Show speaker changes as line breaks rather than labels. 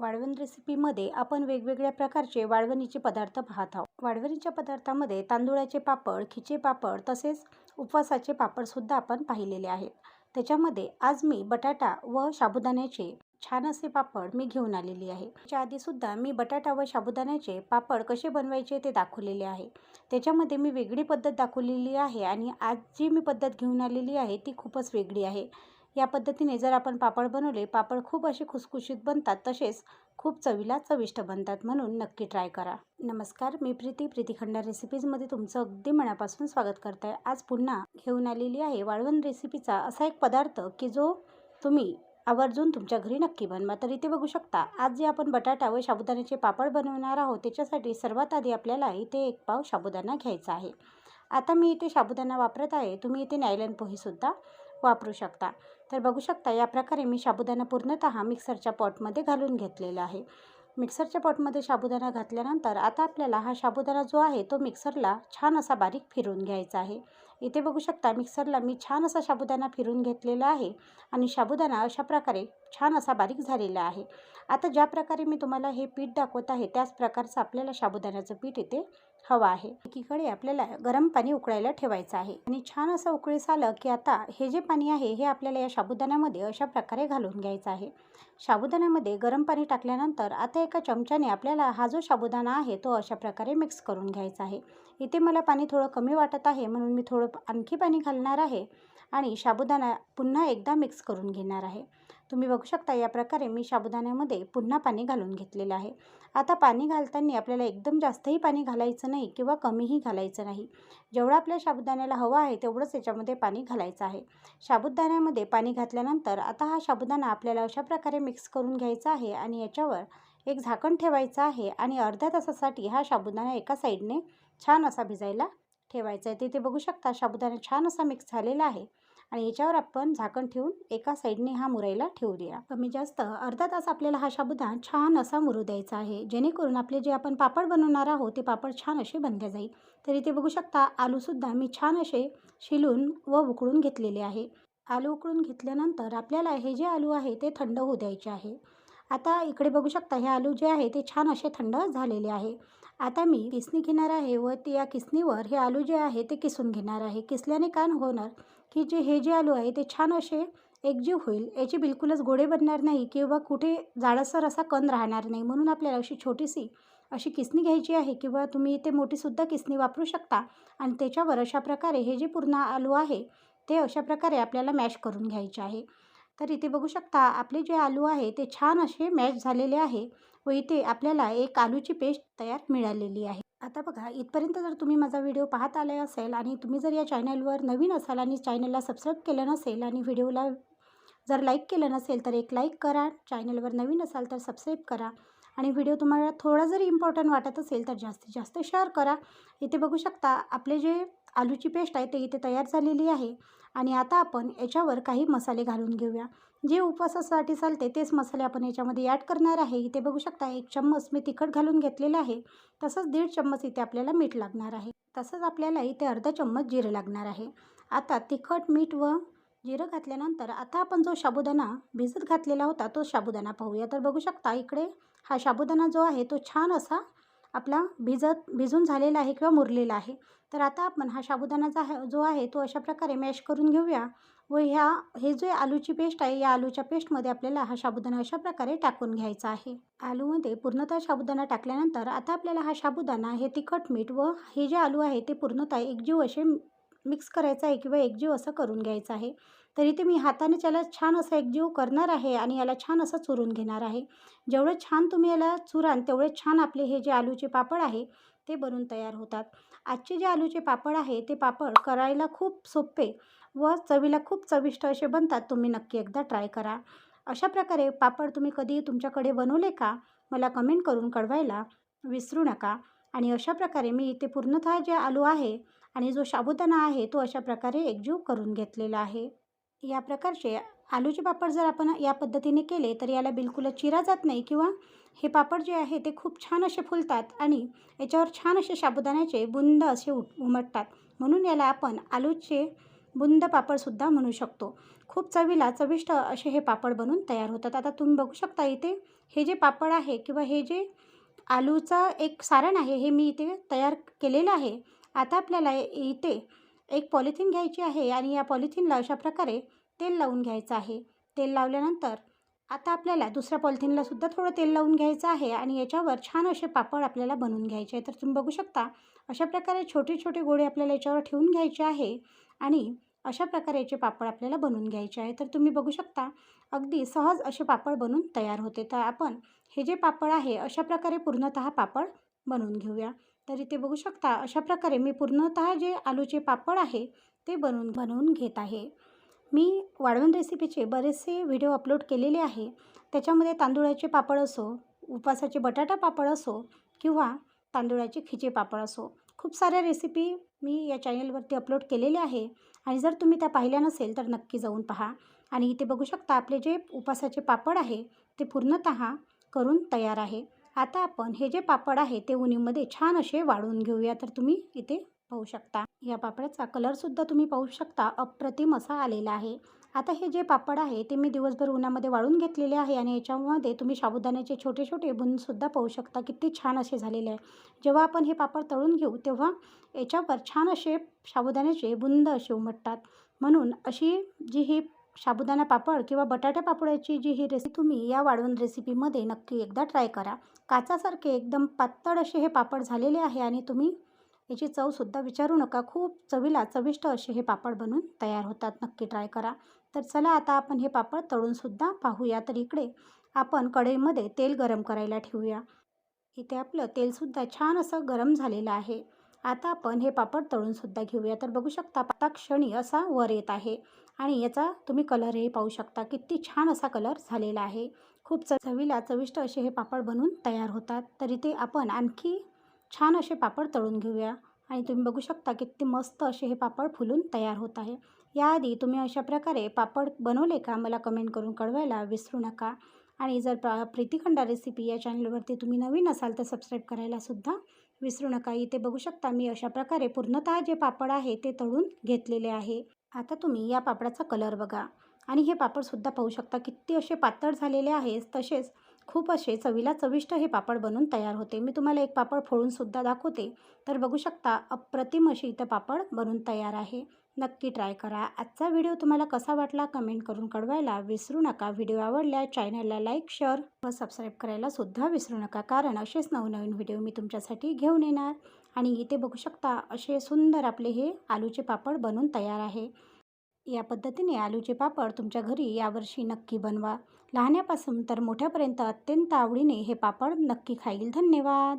वाळवण रेसिपीमध्ये आपण वेगवेगळ्या प्रकारचे वाळवणीचे पदार्थ पाहत आहोत. वाळवणीच्या पदार्थामध्ये तांदुळाचे पापड खिचे पापड तसेच उपवासाचे पापडसुद्धा आपण पाहिलेले आहेत. त्याच्यामध्ये आज मी बटाटा व साबुदाण्याचे छान असे पापड मी घेऊन आलेली आहे. त्याच्या आधीसुद्धा मी बटाटा व साबुदाण्याचे पापड कसे बनवायचे ते दाखवलेले आहे. त्याच्यामध्ये मी वेगळी पद्धत दाखवलेली आहे आणि आज जी मी पद्धत घेऊन आलेली आहे ती खूपच वेगळी आहे. या पद्धतीने जर आपण पापड बनवले पापड खूप असे खुसखुशीत बनतात तसेच खूप चवीला चविष्ट बनतात म्हणून नक्की ट्राय करा. नमस्कार मी प्रीती. प्रीतीखंडा रेसिपीजमध्ये तुमचं अगदी मनापासून स्वागत करते आज पुन्हा घेऊन आलेली आहे वाळवण रेसिपीचा असा एक पदार्थ की जो तुम्ही आवर्जून तुमच्या घरी नक्की बनवा तर इथे बघू शकता आज जे आपण बटाटा व साबुदाण्याचे पापड बनवणार आहोत त्याच्यासाठी सर्वात आधी आपल्याला इथे एक पाव साबुदाणा घ्यायचा आहे. आता मी इथे साबुदाणा वापरत आहे तुम्ही इथे नायलन पोहेसुद्धा वापरू शकता. तर बघू शकता या प्रकारे मी साबुदाणा पूर्णतः मिक्सरच्या पॉटमध्ये घालून घेतलेला आहे. मिक्सरच्या पॉटमध्ये साबुदाणा घातल्यानंतर आता आपल्याला हा साबुदाणा जो आहे तो मिक्सरला छान असा बारीक फिरून घ्यायचा आहे. इथे बघू शकता मिक्सरला मी छान असा साबुदाणा फिरून घेतलेला आहे आणि साबुदाणा अशा प्रकारे छान असा बारीक झालेला आहे. आता ज्या प्रकारे मी तुम्हाला हे पीठ दाखवत आहे त्याच प्रकारचं आपल्याला साबुदाण्याचं पीठ इथे हवा आहे. एकीकडे आपल्याला गरम पाणी उकळायला ठेवायचं आहे. आणि छान असं उकळीस आलं की आता हे जे पाणी आहे हे आपल्याला या साबुदाण्यामध्ये अशा प्रकारे घालून घ्यायचं आहे. साबुदाण्यामध्ये गरम पाणी टाकल्यानंतर आता एका चमच्याने आपल्याला हा जो साबुदाणा आहे तो अशा प्रकारे मिक्स करून घ्यायचा आहे. इथे मला पाणी थोडं कमी वाटत आहे म्हणून मी थोडं आणखी पाणी घालणार आहे. आणि साबुदाणा पुन्हा एकदा मिक्स करून घेणार आहे. तुम्ही बघू शकता या प्रकारे मी साबुदाण्यामध्ये पुन्हा पाणी घालून घेतलेलं आहे. आता पाणी घालताना आपल्याला एकदम जास्तही पाणी घालायचं नाही किंवा कमीही घालायचं नाही. जेवढं आपल्या साबुदाण्याला हवं आहे तेवढंच याच्यामध्ये पाणी घालायचं आहे. साबुदाण्यामध्ये पाणी घातल्यानंतर आता हा साबुदाणा आपल्याला अशा प्रकारे मिक्स करून घ्यायचा आहे आणि याच्यावर एक झाकण ठेवायचं आहे आणि अर्ध्या तासासाठी हा साबुदाणा एका साईडने छान असा भिजायला ठेवायचा आहे. तिथे बघू शकता साबुदाणा छान असा मिक्स झालेला आहे. आणि याच्यावर आपण झाकण ठेवून एका साईडने हा मुरायला ठेवू द्या कमी जास्त अर्धा तास आपल्याला हा शाबुदा छान असा मुरू द्यायचा आहे. जेणेकरून आपले जे आपण पापड बनवणार आहोत ते पापड छान असे बनले जाईल. तर इथे बघू शकता आलूसुद्धा मी छान असे शिलून व उकळून घेतलेले आहे. आलू उकळून घेतल्यानंतर आपल्याला हे जे आलू आहे ते थंड होऊ द्यायचे आहे. आता इकडे बघू शकता हे आलू जे आहे ते छान असे थंड झालेले आहे. आता मी किसणी घेणार आहे व ते या किसणीवर हे आलू जे आहे ते किसून घेणार आहे. किसल्याने काय होणार की जे हे जे आलू आहे ते छान असे एकजीव होईल. याचे बिलकुलच गोडे बनणार नाही किंवा कुठे जाडसर असा कण राहणार नाही. म्हणून आपल्याला अशी छोटीशी अशी किसणी घ्यायची आहे किंवा तुम्ही इथे मोठीसुद्धा किसणी वापरू शकता. आणि त्याच्यावर अशा प्रकारे हे जे पूर्ण आलू आहे ते अशा प्रकारे आपल्याला मॅश करून घ्यायचे आहे. तर इथे बघू शकता आपले जे आलू आहे ते छान असे मॅश झालेले आहे व इथे आपल्याला एक आलूची पेस्ट तयार मिळालेली आहे. आता बघा इथपर्यंत जर तुम्ही माझा व्हिडिओ पाहत आले असेल आणि तुम्ही जर या चॅनलवर नवीन असाल आणि चॅनलला सबस्क्राईब केलं नसेल आणि व्हिडिओला जर लाईक केलं नसेल तर एक लाईक करा. चॅनलवर नवीन असाल तर सबस्क्राईब करा. आणि व्हिडिओ तुम्हाला थोडा जरी इम्पॉर्टंट वाटत असेल तर जास्तीत जास्त शेअर करा. इथे बघू शकता आपले जे आलूची पेस्ट आहे ते इथे तयार झालेली आहे. आणि आता आपण याच्यावर काही मसाले घालून घेऊया. जे उपवासासाठी चालते तेच मसाले आपण याच्यामध्ये ॲड करणार आहे. इथे बघू शकता एक चम्मच मी तिखट घालून घेतलेलं आहे. तसंच दीड चम्मच इथे आपल्याला मीठ लागणार आहे. तसंच आपल्याला इथे अर्धा चम्मच जिरं लागणार आहे. आता तिखट मीठ व जिरं घातल्यानंतर आता आपण जो साबुदाणा भिजत घातलेला होता तो साबुदाणा पाहूया. तर बघू शकता इकडे हा साबुदाणा जो आहे तो छान असा आपला भिजत भिजून झालेला आहे किंवा मुरलेला आहे. तर आता आपण हा साबुदाणाचा जो आहे तो अशा प्रकारे मॅश करून घेऊया व ह्या हे जे आलूची पेस्ट आहे या आलूच्या पेस्टमध्ये आपल्याला हा साबुदाणा अशा प्रकारे टाकून घ्यायचा आहे. आलूमध्ये पूर्णतः साबुदाणा टाकल्यानंतर आता आपल्याला हा साबुदाणा हे तिखट मीठ व हे जे आलू आहे ते पूर्णतः एकजीव असे मिक्स करायचं आहे किंवा एकजीव असं करून घ्यायचं आहे. तर इथे मी हाताने त्याला छान असं एकजीव करणार आहे आणि याला छान असं चुरून घेणार आहे. जेवढं छान तुम्ही याला चुराल तेवढे छान आपले हे जे आलूचे पापड आहे ते बनून तयार होतात. आजचे जे आलूचे पापड आहे ते पापड करायला खूप सोपे व चवीला खूप चविष्ट असे बनतात. तुम्ही नक्की एकदा ट्राय करा. अशा प्रकारे पापड तुम्ही कधी तुमच्याकडे बनवले का मला कमेंट करून कळवायला विसरू नका. आणि अशा प्रकारे मी इथे पूर्णतः जे आलू आहे आणि जो साबुदाणा आहे तो अशा प्रकारे एकजीव करून घेतलेला आहे. या प्रकारचे आलूचे पापड जर आपण या पद्धतीने केले तर याला बिलकुलच चिरा जात नाही किंवा हे पापड जे आहे ते खूप छान असे फुलतात आणि याच्यावर छान असे साबुदाण्याचे बुंद असे उट उमटतात. म्हणून याला आपण आलूचे बुंद पापडसुद्धा म्हणू शकतो. खूप चवीला चविष्ट असे हे पापड बनून तयार होतात. आता तुम्ही बघू शकता इथे हे जे पापड आहे किंवा हे जे आलूचं एक सारण आहे हे मी इथे तयार केलेलं आहे. आता आपल्याला इथे एक पॉलिथिन घ्यायची आहे आणि या पॉलिथिनला अशा प्रकारे तेल लावून घ्यायचं आहे. तेल लावल्यानंतर आता आपल्याला दुसऱ्या पॉलिथिनला सुद्धा थोडं तेल लावून घ्यायचं आहे आणि याच्यावर छान असे पापड आपल्याला बनवून घ्यायचे आहे. तर तुम्ही बघू शकता अशा प्रकारे छोटे छोटे गोळे आपल्याला याच्यावर ठेवून घ्यायचे आहे आणि अशा प्रकारे याचे पापड आपल्याला बनवून घ्यायचे आहे. तर तुम्ही बघू शकता अगदी सहज असे पापड बनून तयार होते. तर आपण हे जे पापड आहे अशा प्रकारे पूर्णतः पापड बनवून घेऊया. तर इथे बघू शकता अशा प्रकारे मी पूर्णतः जे आलूचे पापड आहे ते बनवून बनवून घेत आहे. मी वाळवण रेसिपीचे बरेचसे व्हिडिओ अपलोड केलेले आहे. त्याच्यामध्ये तांदुळाचे पापड असो उपासाचे बटाटा पापड असो किंवा तांदुळाचे खिचे पापड असो. खूप साऱ्या रेसिपी मी या चॅनलवरती अपलोड केलेले आहे आणि जर तुम्ही त्या पाहिल्या नसेल तर नक्की जाऊन पहा. आणि इथे बघू शकता आपले जे उपासाचे पापड आहे ते पूर्णतः करून तयार आहे. आता आपण हे जे पापड आहे ते उन्हीमध्ये छान असे वाळून घेऊया. तर तुम्ही इथे पाहू शकता. या पापडाचा कलरसुद्धा तुम्ही पाहू शकता. अप्रतिम असा आलेला आहे. आता हे जे पापड आहे ते मी दिवसभर उन्हामध्ये वाळून घेतलेले आहे आणि याच्यामध्ये तुम्ही साबुदाण्याचे छोटे छोटे बुंदसुद्धा पाहू शकता. किती छान असे झालेले आहे. जेव्हा आपण हे पापड तळून घेऊ तेव्हा याच्यावर छान असे साबुदाण्याचे बुंद असे उमटतात. म्हणून अशी जी ही साबुदाणा पापड किंवा बटाटा पापडाची जी ही रेसिपी तुम्ही या वाढवण रेसिपीमध्ये नक्की एकदा ट्राय करा. काचासारखे एकदम पातळ असे हे पापड झालेले आहे आणि तुम्ही याची चवसुद्धा विचारू नका. खूप चवीला चविष्ट असे हे पापड बनून तयार होतात. नक्की ट्राय करा. तर चला आता आपण हे पापड तळूनसुद्धा पाहूया. तर इकडे आपण कढईमध्ये तेल गरम करायला ठेवूया. इथे आपलं तेलसुद्धा छान असं गरम झालेलं आहे. आता आपण हे पापड तळूनसुद्धा घेऊया. तर बघू शकता आता क्षणी असा वर येत आहे. आणि याचा तुम्ही कलरही पाहू शकता. किती छान असा कलर झालेला आहे. खूप चवीला चविष्ट असे हे पापड बनवून तयार होतात. तर इथे आपण आणखी छान असे पापड तळून घेऊया. आणि तुम्ही बघू शकता किती मस्त असे हे पापड फुलून तयार होत आहे. याआधी तुम्ही अशा प्रकारे पापड बनवले का? मला कमेंट करून कळवायला विसरू नका. आणि जर प्रीतिखंडा रेसिपी या चॅनलवरती तुम्ही नवीन असाल तर सबस्क्राईब करायला सुद्धा विसरू नका. इथे बघू शकता मी अशा प्रकारे पूर्णतः जे पापड आहे ते तळून घेतलेले आहे. आता तुम्ही या पापडाचा कलर बघा. आणि हे पापडसुद्धा पाहू शकता किती असे पातळ झालेले आहे. तसेच खूप असे चवीला चविष्ट हे पापड बनून तयार होते. मी तुम्हाला एक पापड फोडूनसुद्धा दाखवते. तर बघू शकता अप्रतिम अशी इथं पापड बनून तयार आहे. नक्की ट्राय करा. आजचा व्हिडिओ तुम्हाला कसा वाटला कमेंट करून कळवायला विसरू नका. व्हिडिओ आवडल्या चॅनलला लाईक शेअर व सबस्क्राईब करायला सुद्धा विसरू नका. कारण असेच नवनवीन व्हिडिओ मी तुमच्यासाठी घेऊन येणार आणि इथे बघू शकता असे सुंदर आपले हे आलूचे पापड बनून तयार आहे. या पद्धतीने आलूचे पापड तुमच्या घरी यावर्षी नक्की बनवा. लहान्यापासून तर मोठ्यापर्यंत अत्यंत आवडीने हे पापड नक्की खाईल. धन्यवाद!